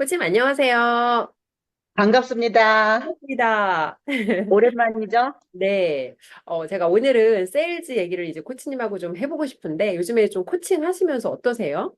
코치님, 안녕하세요. 반갑습니다. 반갑습니다. 오랜만이죠? 네. 어, 제가 오늘은 세일즈 얘기를 이제 코치님하고 좀 해보고 싶은데, 요즘에 좀 코칭 하시면서 어떠세요?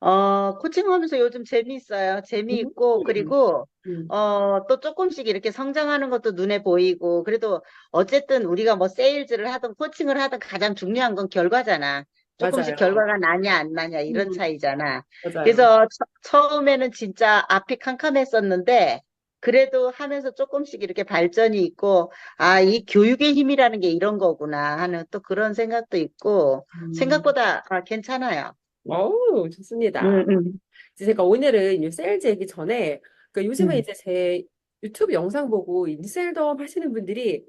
어, 코칭하면서 요즘 재미있어요. 재미있고, 음, 그리고, 음, 어, 또 조금씩 이렇게 성장하는 것도 눈에 보이고, 그래도 어쨌든 우리가 뭐 세일즈를 하든 코칭을 하든 가장 중요한 건 결과잖아. 조금씩 맞아요. 결과가 나냐, 안 나냐, 이런 음, 차이잖아. 맞아요. 그래서 처, 처음에는 진짜 앞이 캄캄했었는데, 그래도 하면서 조금씩 이렇게 발전이 있고, 아, 이 교육의 힘이라는 게 이런 거구나 하는 또 그런 생각도 있고, 음, 생각보다 아, 괜찮아요. 어우, 음, 좋습니다. 음. 이제 제가 오늘은 이 세일즈 얘기 전에, 그 요즘에 음. 이제 제 유튜브 영상 보고 인셀덤 하시는 분들이,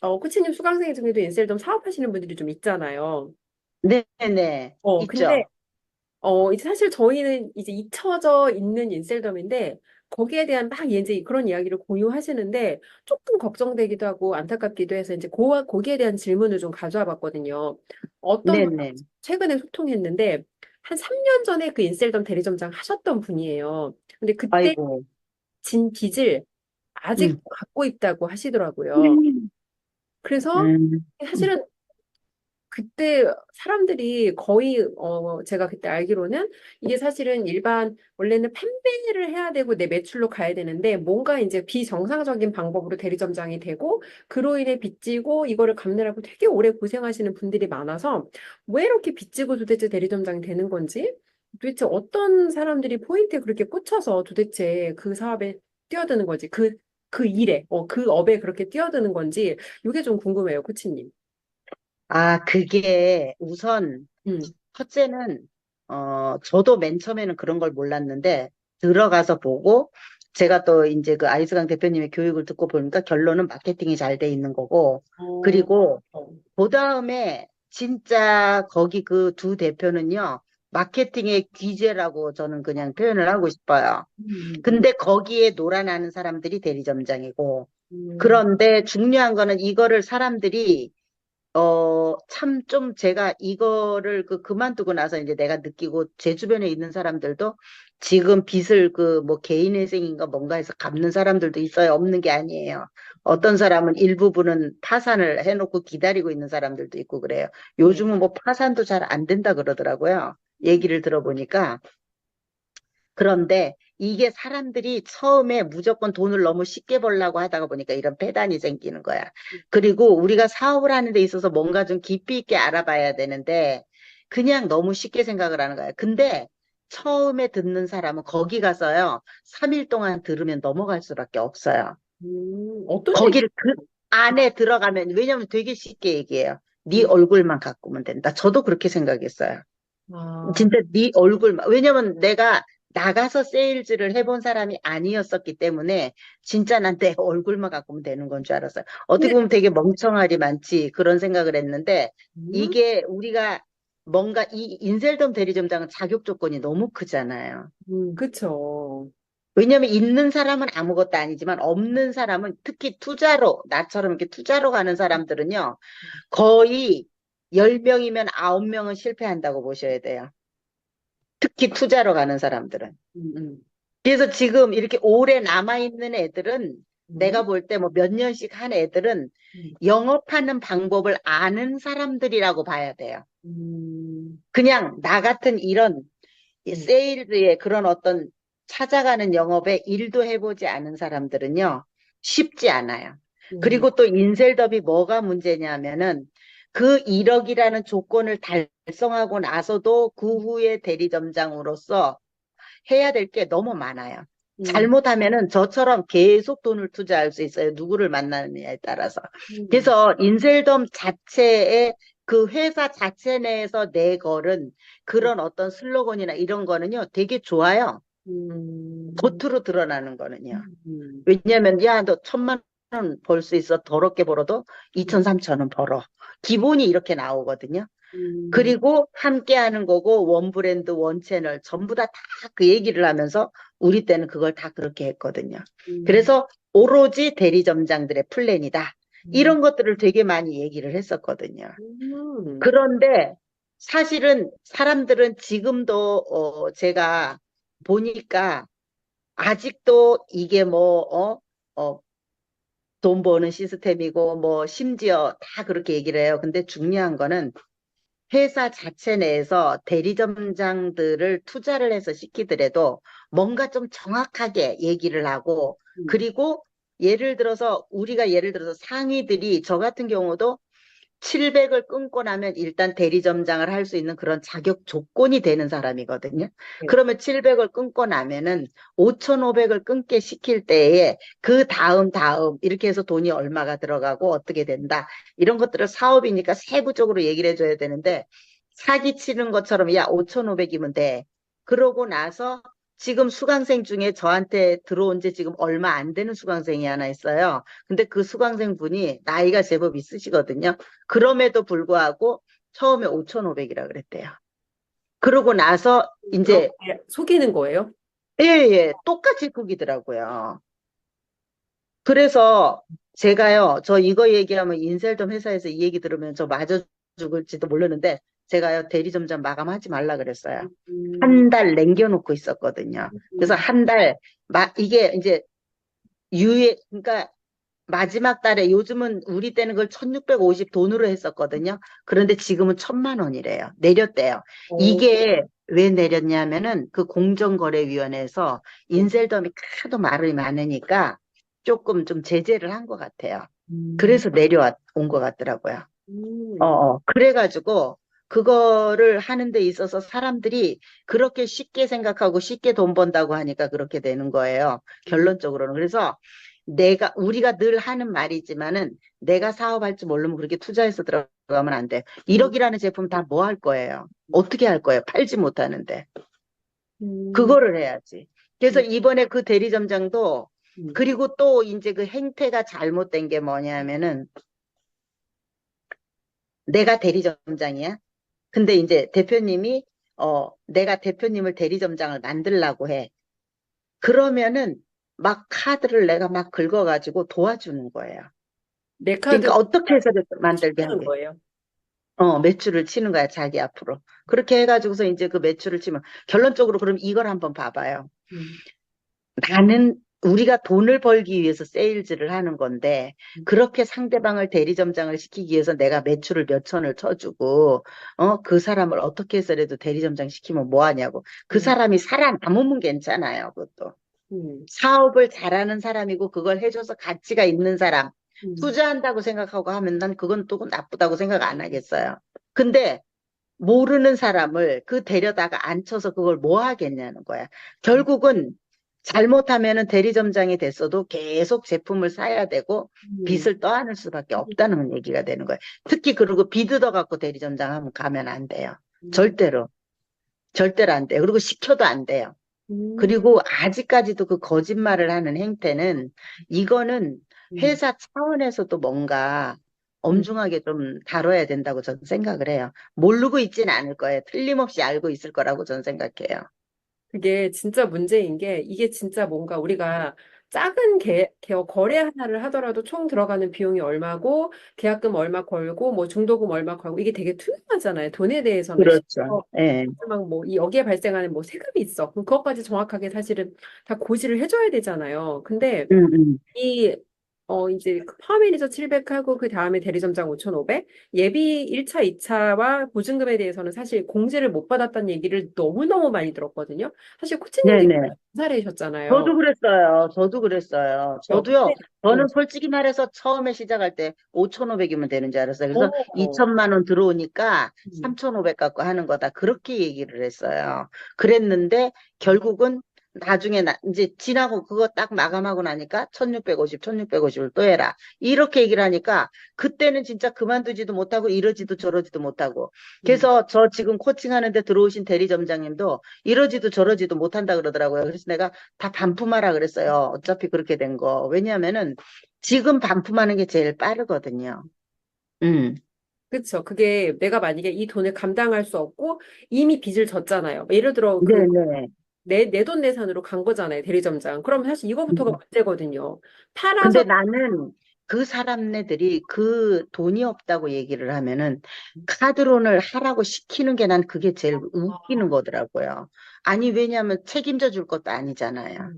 어, 코치님 수강생 중에도 인셀덤 사업하시는 분들이 좀 있잖아요. 네네, 어, 근데 있죠. 어, 이제 사실 저희는 이제 잊혀져 있는 인셀덤인데, 거기에 대한 막 이제 그런 이야기를 공유하시는데, 조금 걱정되기도 하고 안타깝기도 해서 이제 고, 거기에 대한 질문을 좀 가져와 봤거든요. 어떤 네네. 최근에 소통했는데, 한 3년 전에 그 인셀덤 대리점장 하셨던 분이에요. 근데 그때 아이고. 진 빚을 아직 음. 갖고 있다고 하시더라고요. 그래서 음. 사실은 그때 사람들이 거의 어 제가 그때 알기로는 이게 사실은 일반 원래는 판매를 해야 되고 내 매출로 가야 되는데 뭔가 이제 비정상적인 방법으로 대리점장이 되고 그로 인해 빚지고 이거를 갚느라고 되게 오래 고생하시는 분들이 많아서 왜 이렇게 빚지고 도대체 대리점장이 되는 건지 도대체 어떤 사람들이 포인트에 그렇게 꽂혀서 도대체 그 사업에 뛰어드는 건지 그그 일에 어 그 업에 그렇게 뛰어드는 건지 이게 좀 궁금해요, 코치님. 아, 그게 우선 음. 첫째는 어 저도 맨 처음에는 그런 걸 몰랐는데 들어가서 보고 제가 또 이제 그 아이스강 대표님의 교육을 듣고 보니까 결론은 마케팅이 잘 돼 있는 거고 어, 그리고 어, 그 다음에 진짜 거기 그 두 대표는요 마케팅의 귀재라고 저는 그냥 표현을 하고 싶어요. 음, 음, 근데 거기에 놀아나는 사람들이 대리점장이고 음, 그런데 중요한 거는 이거를 사람들이 어, 참 좀 제가 이거를 그 그만두고 나서 이제 내가 느끼고 제 주변에 있는 사람들도 지금 빚을 그 뭐 개인회생인가 뭔가 해서 갚는 사람들도 있어요. 없는 게 아니에요. 어떤 사람은 일부분은 파산을 해놓고 기다리고 있는 사람들도 있고 그래요. 네. 요즘은 뭐 파산도 잘 안 된다 그러더라고요. 얘기를 들어보니까. 그런데 이게 사람들이 처음에 무조건 돈을 너무 쉽게 벌려고 하다가 보니까 이런 폐단이 생기는 거야. 그리고 우리가 사업을 하는 데 있어서 뭔가 좀 깊이 있게 알아봐야 되는데 그냥 너무 쉽게 생각을 하는 거야. 근데 처음에 듣는 사람은 거기 가서요. 3일 동안 들으면 넘어갈 수밖에 없어요. 음, 어떤? 거기를 그 안에 들어가면 왜냐면 되게 쉽게 얘기해요. 네 음, 얼굴만 갖고면 된다. 저도 그렇게 생각했어요. 아, 진짜 네 얼굴만 왜냐면 내가 나가서 세일즈를 해본 사람이 아니었었기 때문에 진짜 난 내 얼굴만 갖고면 되는 건 줄 알았어요. 어떻게 보면 되게 멍청하리 많지 그런 생각을 했는데 음, 이게 우리가 뭔가 이 인셀덤 대리점장은 자격 조건이 너무 크잖아요. 음, 그쵸. 왜냐면 있는 사람은 아무것도 아니지만 없는 사람은 특히 투자로 나처럼 이렇게 투자로 가는 사람들은요 거의 10명이면 9명은 실패한다고 보셔야 돼요. 특히 투자로 가는 사람들은. 음, 음, 그래서 지금 이렇게 오래 남아있는 애들은 네. 내가 볼 때 뭐 몇 년씩 한 애들은 음, 영업하는 방법을 아는 사람들이라고 봐야 돼요. 음, 그냥 나 같은 이런 이 음, 세일즈의 그런 어떤 찾아가는 영업에 일도 해보지 않은 사람들은요, 쉽지 않아요. 음, 그리고 또 인셀더비 뭐가 문제냐면은 그 1억이라는 조건을 달 성하고 나서도 그 후에 대리점장으로서 해야 될 게 너무 많아요. 음, 잘못하면은 저처럼 계속 돈을 투자할 수 있어요. 누구를 만나느냐에 따라서. 음, 그래서 인셀덤 자체의 그 회사 자체 내에서 내걸은 그런 어떤 슬로건이나 이런 거는요, 되게 좋아요. 음, 겉으로 드러나는 거는요. 음, 왜냐면, 야, 너 천만 원 벌 수 있어. 더럽게 벌어도 음, 이천, 삼천 원 벌어. 기본이 이렇게 나오거든요. 음, 그리고 함께 하는 거고, 원 브랜드, 원 채널, 전부 다 다 그 얘기를 하면서 우리 때는 그걸 다 그렇게 했거든요. 음, 그래서 오로지 대리점장들의 플랜이다. 음, 이런 것들을 되게 많이 얘기를 했었거든요. 음, 그런데 사실은 사람들은 지금도 어 제가 보니까 아직도 이게 뭐, 어, 어, 돈 버는 시스템이고 뭐 심지어 다 그렇게 얘기를 해요. 근데 중요한 거는 회사 자체 내에서 대리점장들을 투자를 해서 시키더라도 뭔가 좀 정확하게 얘기를 하고 음. 그리고 예를 들어서 우리가 예를 들어서 상위들이 저 같은 경우도 700을 끊고 나면 일단 대리점장을 할 수 있는 그런 자격 조건이 되는 사람이거든요. 네. 그러면 700을 끊고 나면은 5,500을 끊게 시킬 때에 그 다음 다음 이렇게 해서 돈이 얼마가 들어가고 어떻게 된다. 이런 것들을 사업이니까 세부적으로 얘기를 해줘야 되는데 사기 치는 것처럼 야 5,500이면 돼. 그러고 나서 지금 수강생 중에 저한테 들어온 지 지금 얼마 안 되는 수강생이 하나 있어요. 근데 그 수강생 분이 나이가 제법 있으시거든요. 그럼에도 불구하고 처음에 5,500이라 그랬대요. 그러고 나서 이제 속이는 거예요? 예, 예, 똑같이 꾸기더라고요. 그래서 제가요, 저 이거 얘기하면 인셀덤 회사에서 이 얘기 들으면 저 맞아 죽을지도 모르는데 제가요, 대리점장 마감하지 말라 그랬어요. 음. 한달 남겨놓고 있었거든요. 그래서 한 달, 마, 이게 이제 유예, 그러니까 마지막 달에 요즘은 우리 때는 그걸 1650 돈으로 했었거든요. 그런데 지금은 천만 원이래요. 내렸대요. 어, 이게 왜 내렸냐면은 그 공정거래위원회에서 인셀덤이 하도 말이 많으니까 조금 좀 제재를 한 것 같아요. 음. 그래서 내려온 것 같더라고요. 음. 어, 어. 그래가지고 그거를 하는 데 있어서 사람들이 그렇게 쉽게 생각하고 쉽게 돈 번다고 하니까 그렇게 되는 거예요. 결론적으로는. 그래서 내가, 우리가 늘 하는 말이지만은 내가 사업할 줄 모르면 그렇게 투자해서 들어가면 안 돼. 1억이라는 제품 다 뭐 할 거예요? 어떻게 할 거예요? 팔지 못하는데. 음. 그거를 해야지. 그래서 이번에 그 대리점장도 음. 그리고 또 이제 그 행태가 잘못된 게 뭐냐면은 내가 대리점장이야. 근데 이제 대표님이 어 내가 대표님을 대리점장을 만들라고 해. 그러면은 막 카드를 내가 막 긁어가지고 도와주는 거예요. 내 카드 그러니까 어떻게 해서 만들게 하는. 거예요. 어, 매출을 치는 거야, 자기 앞으로. 그렇게 해가지고서 이제 그 매출을 치면 결론적으로 그럼 이걸 한번 봐봐요. 음. 나는 우리가 돈을 벌기 위해서 세일즈를 하는 건데 음. 그렇게 상대방을 대리점장을 시키기 위해서 내가 매출을 몇 천을 쳐주고 어 그 사람을 어떻게 해서라도 대리점장 시키면 뭐 하냐고 그 음. 사람이 살아남으면 괜찮아요 그것도 음. 사업을 잘하는 사람이고 그걸 해줘서 가치가 있는 사람 음. 투자한다고 생각하고 하면 난 그건 또 나쁘다고 생각 안 하겠어요 근데 모르는 사람을 그 데려다가 앉혀서 그걸 뭐 하겠냐는 거야 결국은 잘못하면은 대리점장이 됐어도 계속 제품을 사야 되고 음. 빚을 떠안을 수밖에 없다는 얘기가 되는 거예요. 특히 그리고 빚 얻어갖고 대리점장 하면 가면 안 돼요. 음. 절대로. 절대로 안 돼요. 그리고 시켜도 안 돼요. 음. 그리고 아직까지도 그 거짓말을 하는 행태는 이거는 음. 회사 차원에서도 뭔가 엄중하게 좀 다뤄야 된다고 저는 생각을 해요. 모르고 있지는 않을 거예요. 틀림없이 알고 있을 거라고 저는 생각해요. 그게 진짜 문제인 게 이게 진짜 뭔가 우리가 작은 개, 개- 거래 하나를 하더라도 총 들어가는 비용이 얼마고 계약금 얼마 걸고 뭐 중도금 얼마 걸고 이게 되게 투명하잖아요. 돈에 대해서는 그렇죠. 예. 막뭐 여기에 발생하는 뭐 세금이 있어. 그럼 그것까지 정확하게 사실은 다 고지를 해줘야 되잖아요. 근데 음, 음. 이, 어, 이제 그 파워매니저 700하고 그 다음에 대리점장 5,500, 예비 1차, 2차와 보증금에 대해서는 사실 공제를 못 받았다는 얘기를 너무너무 많이 들었거든요. 사실 코치님도 네네. 사례셨잖아요. 저도 그랬어요. 저도 그랬어요. 저도요. 저는 응. 솔직히 말해서 처음에 시작할 때 5,500이면 되는 줄 알았어요. 그래서 어, 2천만 원 들어오니까 음. 3,500 갖고 하는 거다. 그렇게 얘기를 했어요. 그랬는데 결국은 나중에 나, 이제 지나고 그거 딱 마감하고 나니까 1650, 1650을 또 해라. 이렇게 얘기를 하니까 그때는 진짜 그만두지도 못하고 이러지도 저러지도 못하고. 그래서 저 지금 코칭하는데 들어오신 대리점장님도 이러지도 저러지도 못한다 그러더라고요. 그래서 내가 다 반품하라 그랬어요. 어차피 그렇게 된 거. 왜냐하면은 지금 반품하는 게 제일 빠르거든요. 음, 그쵸. 그게 내가 만약에 이 돈을 감당할 수 없고 이미 빚을 졌잖아요. 예를 들어 그 네네. 내, 내돈내산으로 간 거잖아요. 대리점장. 그럼 사실 이거부터가 음. 문제거든요. 근데 팔아서 나는 그 사람네들이 그 돈이 없다고 얘기를 하면은 카드론을 하라고 시키는 게 난 그게 제일 웃기는 거더라고요. 아니, 왜냐하면 책임져 줄 것도 아니잖아요.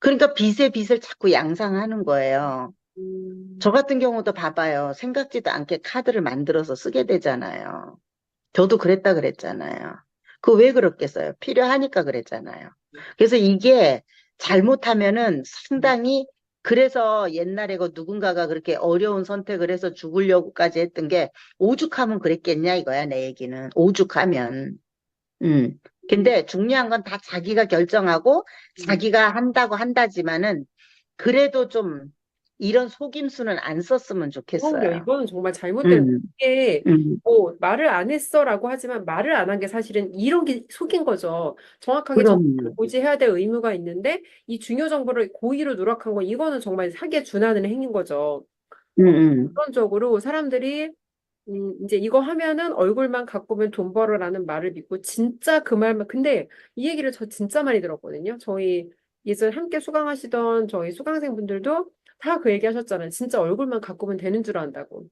그러니까 빚에 빚을 자꾸 양상하는 거예요. 음, 저 같은 경우도 봐봐요. 생각지도 않게 카드를 만들어서 쓰게 되잖아요. 저도 그랬다 그랬잖아요. 그 왜 그렇겠어요? 필요하니까 그랬잖아요. 그래서 이게 잘못하면은 상당히 그래서 옛날에 그 누군가가 그렇게 어려운 선택을 해서 죽으려고까지 했던 게 오죽하면 그랬겠냐 이거야 내 얘기는 오죽하면 음 근데 중요한 건 다 자기가 결정하고 자기가 한다고 한다지만은 그래도 좀 이런 속임수는 안 썼으면. 좋겠어요. 이거는 정말 잘못된 음, 게 음, 뭐 말을 안 했어라고 하지만 말을 안 한 게 사실은 이런 게 속인 거죠. 정확하게 정보를. 고지해야 될 의무가 있는데 이 중요 정보를 고의로 누락한 건 이거는 정말 사기에 준하는 행위인 거죠. 음, 음. 그런적으로 사람들이 음, 이제 이거 하면은 얼굴만 갖고 오면 돈 벌어라는 말을 믿고 진짜 그 말만 근데 이 얘기를 저 진짜 많이 들었거든요. 저희 예전 함께 수강하시던 저희 수강생분들도 다 그 얘기 하셨잖아요. 진짜 얼굴만 오면 되는 줄 안다고.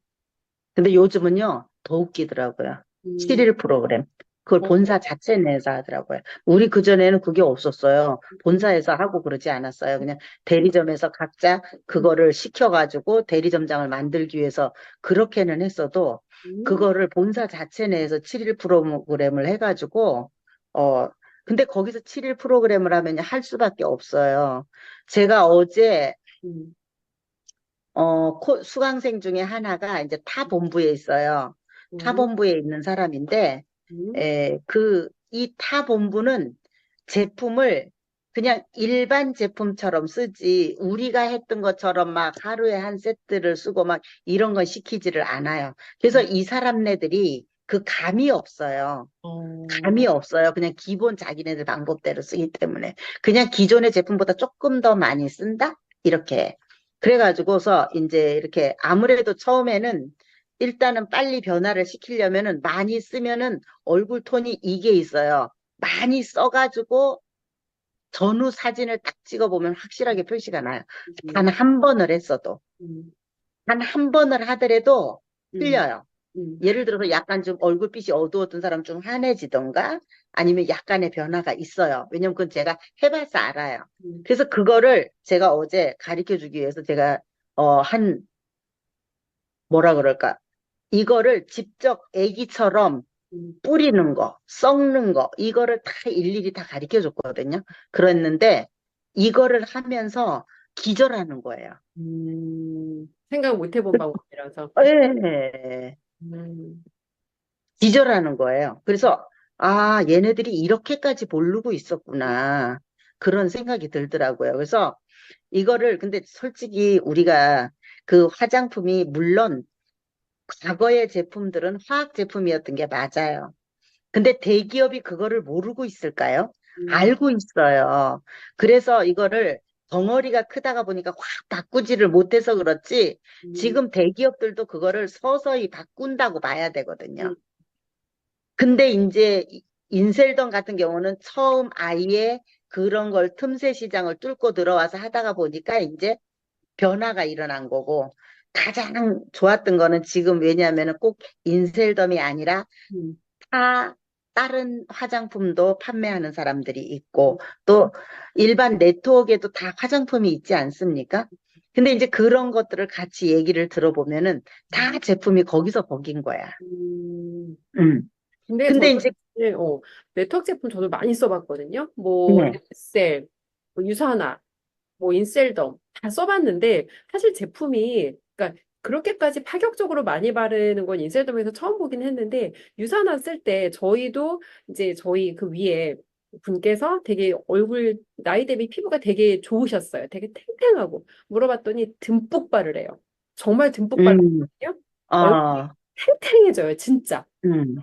근데 요즘은요, 더 웃기더라고요. 음, 7일 프로그램. 그걸 어, 본사 자체 내에서 하더라고요. 우리 그전에는 그게 없었어요. 본사에서 하고 그러지 않았어요. 그냥 대리점에서 각자 그거를 시켜가지고 대리점장을 만들기 위해서 그렇게는 했어도 음, 그거를 본사 자체 내에서 7일 프로그램을 해가지고, 어, 근데 거기서 7일 프로그램을 하면 할 수밖에 없어요. 제가 어제 음, 어, 코- 수강생 중에 하나가 이제 타 본부에 있어요. 타 음, 본부에 있는 사람인데, 음, 에, 그, 이 타 본부는 제품을 그냥 일반 제품처럼 쓰지, 우리가 했던 것처럼 막 하루에 한 세트를 쓰고 막 이런 건 시키지를 않아요. 그래서 이 사람네들이 그 감이 없어요. 어, 감이 없어요. 그냥 기본 자기네들 방법대로 쓰기 때문에. 그냥 기존의 제품보다 조금 더 많이 쓴다? 이렇게. 그래가지고서 이제 이렇게 아무래도 처음에는 일단은 빨리 변화를 시키려면은 많이 쓰면은 얼굴 톤이 이게 있어요. 많이 써가지고 전후 사진을 딱 찍어보면 확실하게 표시가 나요. 단한 번을 했어도. 음, 단한 번을 하더라도 음, 틀려요. 음, 예를 들어서 약간 좀 얼굴빛이 어두웠던 사람 좀 환해지던가 아니면 약간의 변화가 있어요. 왜냐면 그건 제가 해봐서 알아요. 음, 그래서 그거를 제가 어제 가르쳐 주기 위해서 제가 어, 한 뭐라 그럴까 이거를 직접 애기처럼 음, 뿌리는 거, 썩는 거 이거를 다 일일이 다 가르쳐 줬거든요. 그랬는데 이거를 하면서 기절하는 거예요. 음, 생각 못 해본 방법이라서. 예. 음, 기절하는 거예요. 그래서, 아, 얘네들이 이렇게까지 모르고 있었구나. 그런 생각이 들더라고요. 그래서 이거를, 근데 솔직히 우리가 그 화장품이 물론 과거의 제품들은 화학 제품이었던 게 맞아요. 근데 대기업이 그거를 모르고 있을까요? 음, 알고 있어요. 그래서 이거를 덩어리가 크다가 보니까 확 바꾸지를 못해서 그렇지, 음, 지금 대기업들도 그거를 서서히 바꾼다고 봐야 되거든요. 음, 근데 이제 이- 인셀던 같은 경우는 처음 아예 그런 걸 틈새 시장을 뚫고 들어와서 하다가 보니까 이제 변화가 일어난 거고 가장 좋았던 거는 지금 왜냐하면은 꼭 인셀덤이 아니라 음, 다 다른 화장품도 판매하는 사람들이 있고 또 일반 네트워크에도 다 화장품이 있지 않습니까? 근데 이제 그런 것들을 같이 얘기를 들어보면은 다 제품이 거기서 거긴 거야. 음. 음. 근데 근데 이제 사실, 어, 네트워크 제품 저도 많이 써봤거든요. 뭐 네. 랩셀, 뭐 유사나, 뭐 인셀덤 다 써봤는데 사실 제품이 그러니까 그렇게까지 파격적으로 많이 바르는 건 인셀덤에서 처음 보긴 했는데 유사나 쓸때 저희도 이제 저희 그 위에 분께서 되게 얼굴 나이 대비 피부가 되게 좋으셨어요. 되게 탱탱하고 물어봤더니 듬뿍 바르래요. 정말 듬뿍 음, 바르거든요. 어, 탱탱해져요, 진짜. 음.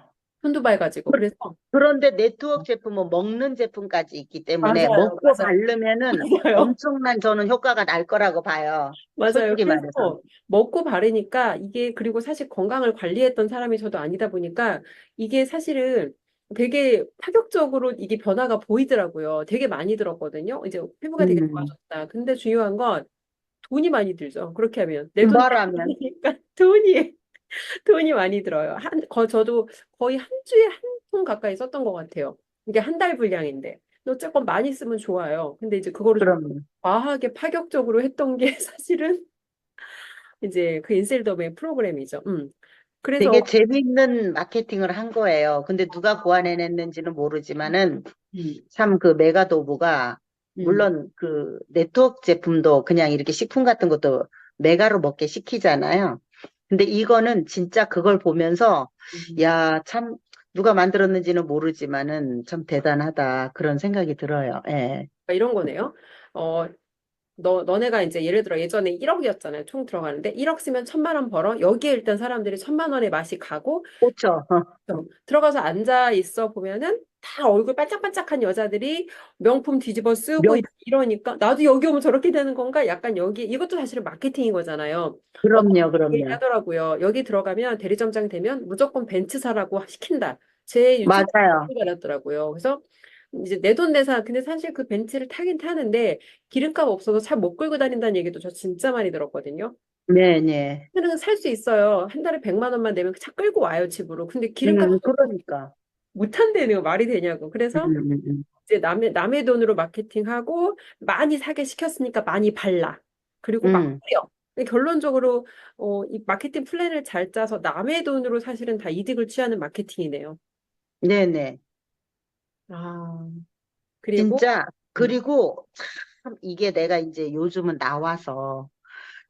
손도 밝아지고 그래서 그런데 네트워크 제품은 먹는 제품까지 있기 때문에 맞아요, 먹고 맞아요. 바르면은 맞아요. 엄청난 저는 효과가 날 거라고 봐요. 맞아요. 솔직히 말해서. 그래서 먹고 바르니까 이게 그리고 사실 건강을 관리했던 사람이 저도 아니다 보니까 이게 사실은 되게 파격적으로 이게 변화가 보이더라고요. 되게 많이 들었거든요. 이제 피부가 되게 음, 좋아졌다. 근데 중요한 건 돈이 많이 들죠. 그렇게 하면 내돈 말하면 내니까 돈이 돈이 많이 들어요. 한, 거, 저도 거의 한 주에 한 통 가까이 썼던 것 같아요. 이게 한 달 분량인데. 어쨌건 많이 쓰면 좋아요. 근데 이제 그거를 좀 과하게 파격적으로 했던 게 사실은 이제 그 인셀덤의 프로그램이죠. 음. 그래서 되게 재밌는 마케팅을 한 거예요. 근데 누가 고안해냈는지는 모르지만은 음, 참그 메가도브가 음, 물론 그 네트워크 제품도 그냥 이렇게 식품 같은 것도 메가로 먹게 시키잖아요. 근데 이거는 진짜 그걸 보면서 음. 야, 참 누가 만들었는지는 모르지만은 참 대단하다 그런 생각이 들어요. 예. 그러니까 이런 거네요. 어, 너, 너네가 이제 예를 들어 예전에 1억이었잖아요. 총 들어가는데 1억 쓰면 천만 원 벌어. 여기에 일단 사람들이 천만 원의 맛이 가고 그렇죠. 어, 들어가서 앉아 있어 보면은 다 얼굴 반짝반짝한 여자들이 명품 뒤집어 쓰고 명, 이러니까 나도 여기 오면 저렇게 되는 건가? 약간 여기 이것도 사실은 마케팅인 거잖아요. 그럼요, 분이 그럼요. 얘기하더라고요. 여기 들어가면 대리점장 되면 무조건 벤츠 사라고 시킨다. 제 유튜브 맞아요. 댓글 달았더라고요. 그래서 이제 내 돈 내산 근데 사실 그 벤츠를 타긴 타는데 기름값 없어서 차못 끌고 다닌다는 얘기도 저 진짜 많이 들었거든요. 네, 네. 차는 살 수 있어요. 한 달에 100만 원만 내면 차 끌고 와요, 집으로. 근데 기름값 음, 그러니까. 못 한다는 말이 되냐고. 음, 그래서 음, 음. 이제 남의 남의 돈으로 마케팅하고 많이 사게 시켰으니까 많이 발라. 그리고 막 음, 뿌려. 결론적으로 어, 이 마케팅 플랜을 잘 짜서 남의 돈으로 사실은 다 이득을 취하는 마케팅이네요. 네, 네. 아, 그리고 진짜, 음, 그리고 참 이게 내가 이제 요즘은 나와서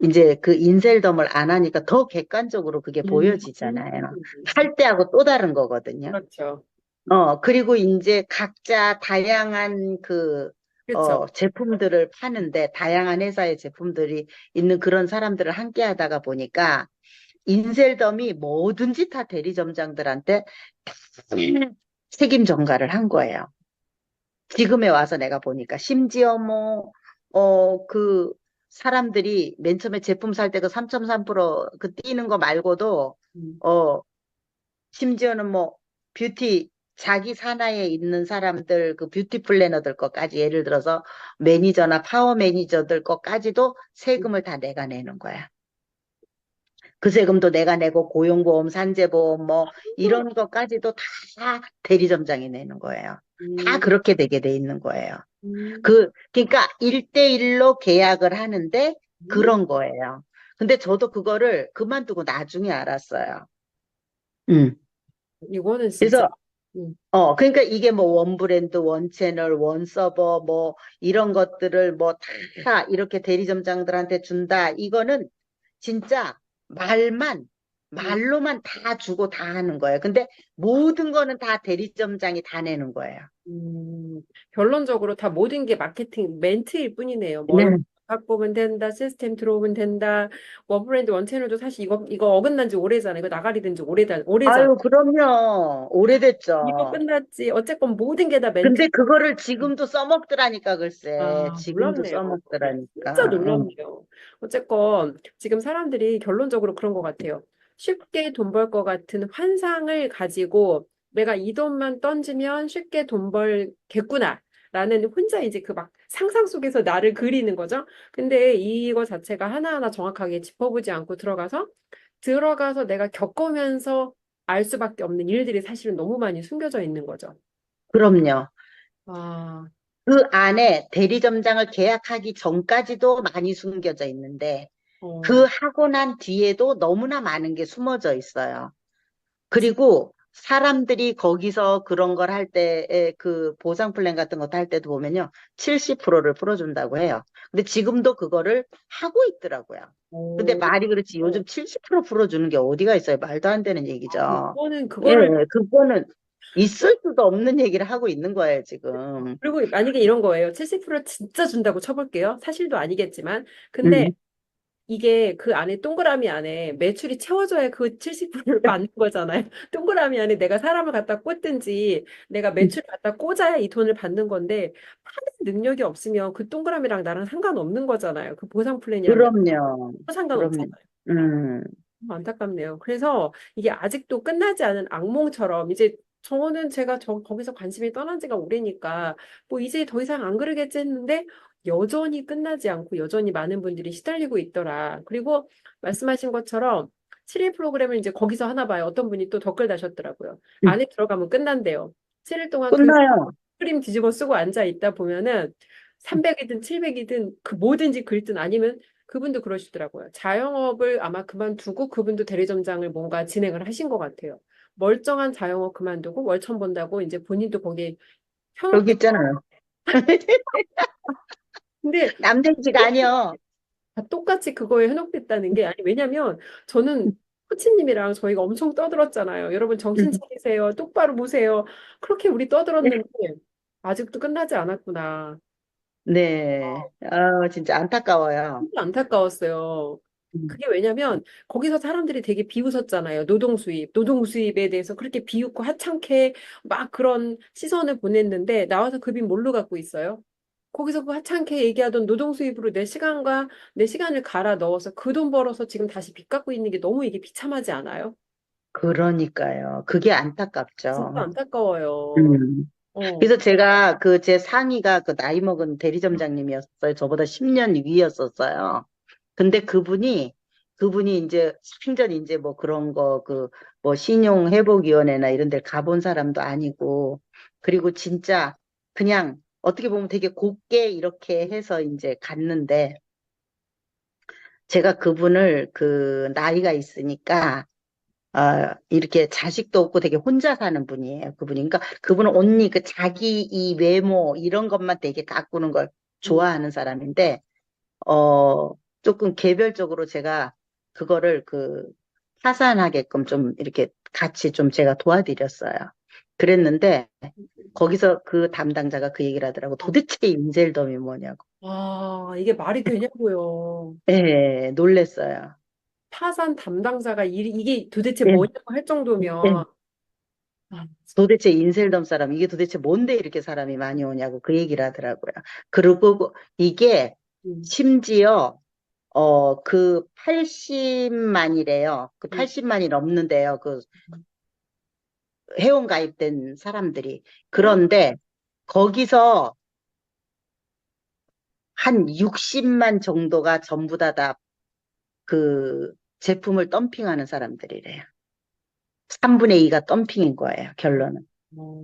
이제 그 인셀덤을 안 하니까 더 객관적으로 그게 음, 보여지잖아요. 음, 할 때하고 또 다른 거거든요. 그렇죠. 어, 그리고 이제 각자 다양한 그, 그렇죠. 어, 제품들을 파는데 다양한 회사의 제품들이 있는 그런 사람들을 함께 하다가 보니까 인셀덤이 뭐든지 다 대리점장들한테 책임 전가를 한 거예요. 지금에 와서 내가 보니까 심지어 뭐, 어, 그 사람들이 맨 처음에 제품 살 때 그 3.3%그 뛰는 거 말고도, 음, 어, 심지어는 뭐 뷰티 자기 산하에 있는 사람들 그 뷰티 플래너들 것까지 예를 들어서 매니저나 파워 매니저들 것까지도 세금을 다 내가 내는 거야. 그 세금도 내가 내고 고용보험, 산재보험 뭐 이런 것까지도 다 대리점장이 내는 거예요. 다 음, 그렇게 되게 돼 있는 거예요. 음, 그 그러니까 일대일로 계약을 하는데 음. 그런 거예요. 근데 저도 그거를 그만두고 나중에 알았어요. 음. 이거는 진짜 그래서 음, 어, 그러니까 이게 뭐 원 브랜드, 원 채널, 원 서버 뭐 이런 것들을 뭐 다 이렇게 대리점장들한테 준다. 이거는 진짜 말만 음, 말로만 다 주고 다 하는 거예요. 근데 모든 거는 다 대리점장이 다 내는 거예요. 음, 결론적으로 다 모든 게 마케팅 멘트일 뿐이네요. 뭐 네. 바꾸면 된다, 시스템 들어오면 된다. 원 브랜드 원 채널도 사실 이거 이거 어긋난 지 오래잖아요. 이거 나가리 된 지 오래다 오래잖아. 아유, 그럼요. 이거 오래됐죠. 끝났지. 어쨌건 모든 게 다 멘트. 근데 그거를 지금도 써먹더라니까, 글쎄. 아, 지금도 놀랍네요. 써먹더라니까. 진짜 응. 놀랍네요. 어쨌건 지금 사람들이 결론적으로 그런 것 같아요. 쉽게 돈 벌 것 같은 환상을 가지고 내가 이 돈만 던지면 쉽게 돈 벌겠구나. 라는 혼자 이제 그 막 상상 속에서 나를 그리는 거죠. 근데 이거 자체가 하나하나 정확하게 짚어보지 않고 들어가서 들어가서 내가 겪으면서 알 수밖에 없는 일들이 사실은 너무 많이 숨겨져 있는 거죠. 그럼요. 아, 그 안에 대리점장을 계약하기 전까지도 많이 숨겨져 있는데, 어, 그 하고 난 뒤에도 너무나 많은 게 숨어져 있어요. 그리고 사람들이 거기서 그런 걸 할 때에 그 보상 플랜 같은 것도 할 때도 보면요. 70%를 풀어준다고 해요. 근데 지금도 그거를 하고 있더라고요. 근데 오, 말이 그렇지. 요즘 70% 풀어주는 게 어디가 있어요? 말도 안 되는 얘기죠. 그거는 예, 그거를 그거는 있을 수도 없는 얘기를 하고 있는 거예요, 지금. 그리고 만약에 이런 거예요. 70% 진짜 준다고 쳐볼게요. 사실도 아니겠지만. 근데 음, 이게 그 안에 동그라미 안에 매출이 채워져야 그 70%를 받는 거잖아요. 동그라미 안에 내가 사람을 갖다 꽂든지 내가 매출을 갖다 꽂아야 이 돈을 받는 건데 파는 능력이 없으면 그 동그라미랑 나랑 상관없는 거잖아요. 그 보상 플랜이랑 나랑 그럼요. 상관없잖아요. 그럼요. 음, 안타깝네요. 그래서 이게 아직도 끝나지 않은 악몽처럼 이제 저는 제가 저 거기서 관심이 떠난 지가 오래니까 뭐 이제 더 이상 안 그러겠지 했는데 여전히 끝나지 않고 여전히 많은 분들이 시달리고 있더라. 그리고 말씀하신 것처럼 7일 프로그램을 이제 거기서 하나 봐요. 어떤 분이 또 댓글 다셨더라고요. 음. 안에 들어가면 끝난대요. 7일 동안 그 끝나요. 그림 뒤집어 쓰고 앉아 있다 보면은 300이든 700이든 그 뭐든지 긁든 아니면 그분도 그러시더라고요. 자영업을 아마 그만두고 그분도 대리점장을 뭔가 진행을 하신 것 같아요. 멀쩡한 자영업 그만두고 월천 본다고 이제 본인도 거기 여기 현업 있잖아요. 근데 남정지가 아니요. 다 똑같이 그거에 현혹됐다는 게 아니 왜냐면 저는 코치님이랑 저희가 엄청 떠들었잖아요. 여러분 정신 차리세요. 똑바로 보세요. 그렇게 우리 떠들었는데 아직도 끝나지 않았구나. 네. 아, 진짜 안타까워요. 진짜 안타까웠어요. 음. 그게 왜냐면 거기서 사람들이 되게 비웃었잖아요. 노동 수입, 노동 수입에 대해서 그렇게 비웃고 하찮게 막 그런 시선을 보냈는데 나와서 그빚 뭘로 갖고 있어요? 거기서 그 하찮게 얘기하던 노동 수입으로 내 시간과 내 시간을 갈아 넣어서 그 돈 벌어서 지금 다시 빚 갚고 있는 게 너무 이게 비참하지 않아요? 그러니까요. 그게 진짜 안타깝죠. 안타까워요. 음. 어, 그래서 제가 그 제 상의가 그 나이 먹은 대리점장님이었어요. 저보다 10년 위였었어요. 근데 그분이 그분이 이제 생전 이제 뭐 그런 거 그 뭐 신용 회복 위원회나 이런 데 가본 사람도 아니고 그리고 진짜 그냥 어떻게 보면 되게 곱게 이렇게 해서 이제 갔는데 제가 그분을 그 나이가 있으니까 아, 이렇게 자식도 없고 되게 혼자 사는 분이에요. 그분이. 그러니까 그분은 언니 그 자기 이 외모 이런 것만 되게 가꾸는 걸 좋아하는 사람인데 어, 조금 개별적으로 제가 그거를 그 파산하게끔 좀 이렇게 같이 좀 제가 도와드렸어요. 그랬는데 거기서 그 담당자가 그 얘기를 하더라고. 도대체 인셀덤이 뭐냐고. 아, 이게 말이 되냐고요. 예, 놀랬어요. 파산 담당자가 이, 이게 도대체 예, 뭐냐고 할 예. 정도면 아, 도대체 인셀덤 사람, 이게 도대체 뭔데 이렇게 사람이 많이 오냐고 그 얘기를 하더라고요. 그리고 이게 음, 심지어, 어, 그 80만이래요. 그 음, 80만이 넘는데요. 그 회원 가입된 사람들이. 그런데 거기서 한 60만 정도가 전부 다 다 그 제품을 덤핑하는 사람들이래요. 3분의 2가 덤핑인 거예요, 결론은. 어,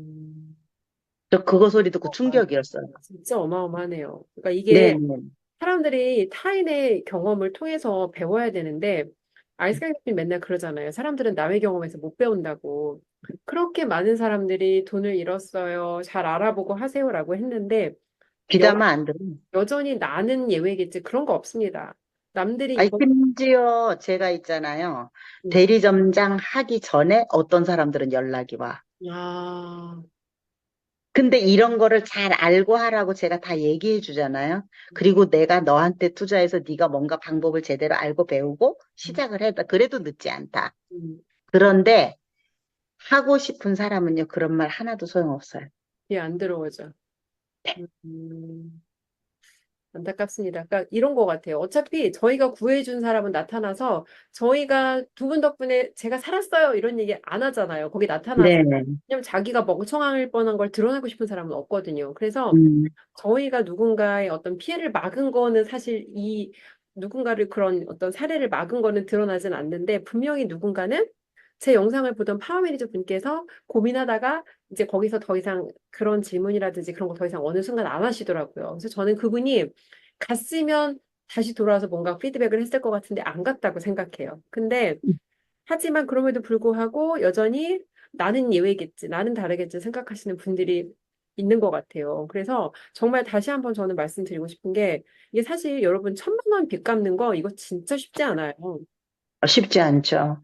저 그거 소리 듣고 아, 충격이었어요. 진짜 어마어마하네요. 그러니까 네, 이게 네. 사람들이 타인의 경험을 통해서 배워야 되는데 아이스크림 맨날 그러잖아요. 사람들은 남의 경험에서 못 배운다고. 그렇게 많은 사람들이 돈을 잃었어요. 잘 알아보고 하세요라고 했는데 여, 비담아 안 들어. 여전히 나는 예외겠지. 그런 거 없습니다. 남들이 아니, 이거 심지어 제가 있잖아요. 음, 대리점장 하기 전에 어떤 사람들은 연락이 와. 아, 근데 이런 거를 잘 알고 하라고 제가 다 얘기해 주잖아요. 그리고 내가 너한테 투자해서 네가 뭔가 방법을 제대로 알고 배우고 시작을 했다. 그래도 늦지 않다. 음, 그런데 하고 싶은 사람은요, 그런 말 하나도 소용없어요. 이해 안 들어오죠. 음, 안타깝습니다. 그러니까 이런 거 같아요. 어차피 저희가 구해준 사람은 나타나서 저희가 두 분 덕분에 제가 살았어요. 이런 얘기 안 하잖아요. 거기 나타나서. 네. 왜냐면 자기가 멍청할 뻔한 걸 드러내고 싶은 사람은 없거든요. 그래서 음, 저희가 누군가의 어떤 피해를 막은 거는 사실 이 누군가를 그런 어떤 사례를 막은 거는 드러나진 않는데 분명히 누군가는 제 영상을 보던 파워 매니저 분께서 고민하다가 이제 거기서 더 이상 그런 질문이라든지 그런 거 더 이상 어느 순간 안 하시더라고요. 그래서 저는 그분이 갔으면 다시 돌아와서 뭔가 피드백을 했을 것 같은데 안 갔다고 생각해요. 근데 하지만 그럼에도 불구하고 여전히 나는 예외겠지, 나는 다르겠지 생각하시는 분들이 있는 것 같아요. 그래서 정말 다시 한번 저는 말씀드리고 싶은 게 이게 사실 여러분 천만 원 빚 갚는 거 이거 진짜 쉽지 않아요. 쉽지 않죠.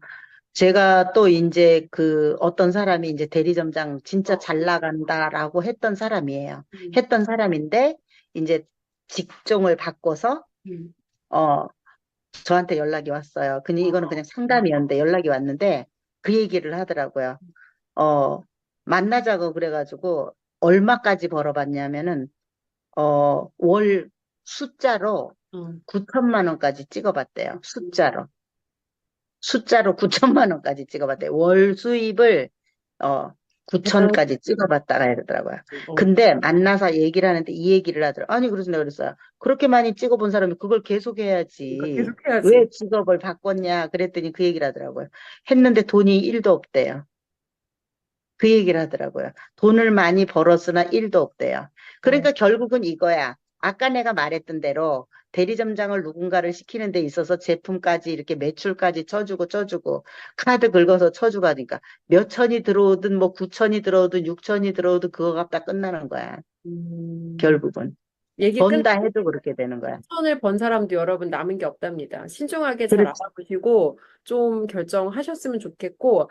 제가 또 이제 그 어떤 사람이 이제 대리점장 진짜 잘 나간다라고 했던 사람이에요. 음, 했던 사람인데 이제 직종을 바꿔서 음, 어 저한테 연락이 왔어요. 그니 이거는 그냥 상담이었는데 연락이 왔는데 그 얘기를 하더라고요. 어 만나자고 그래 가지고 얼마까지 벌어봤냐면은 어 월 숫자로 어, 9천만 원까지 찍어봤대요. 숫자로. 숫자로 9천만 원까지 찍어봤대요. 월 수입을 어 9천까지 찍어봤다가 이러더라고요. 어, 근데 만나서 얘기를 하는데 이 얘기를 하더라고요. 아니, 그래서 내가 그랬어요. 그렇게 많이 찍어본 사람이 그걸 계속 그러니까 해야지. 계속 해야지. 왜 직업을 바꿨냐? 그랬더니 그 얘기를 하더라고요. 했는데 돈이 1도 없대요. 그 얘기를 하더라고요. 돈을 많이 벌었으나 1도 없대요. 그러니까 결국은 이거야. 아까 내가 말했던 대로 대리점장을 누군가를 시키는 데 있어서 제품까지 이렇게 매출까지 쳐주고 쳐주고 카드 긁어서 쳐주고 하니까 몇 천이 들어오든 뭐 9천이 들어오든 6천이 들어오든 그거 갖다 끝나는 거야. 음, 결국은. 얘기 번다 끝 해도 그렇게 되는 거야. 선을 번 사람도 여러분 남은 게 없답니다. 신중하게 잘 그렇지. 알아보시고 좀 결정하셨으면 좋겠고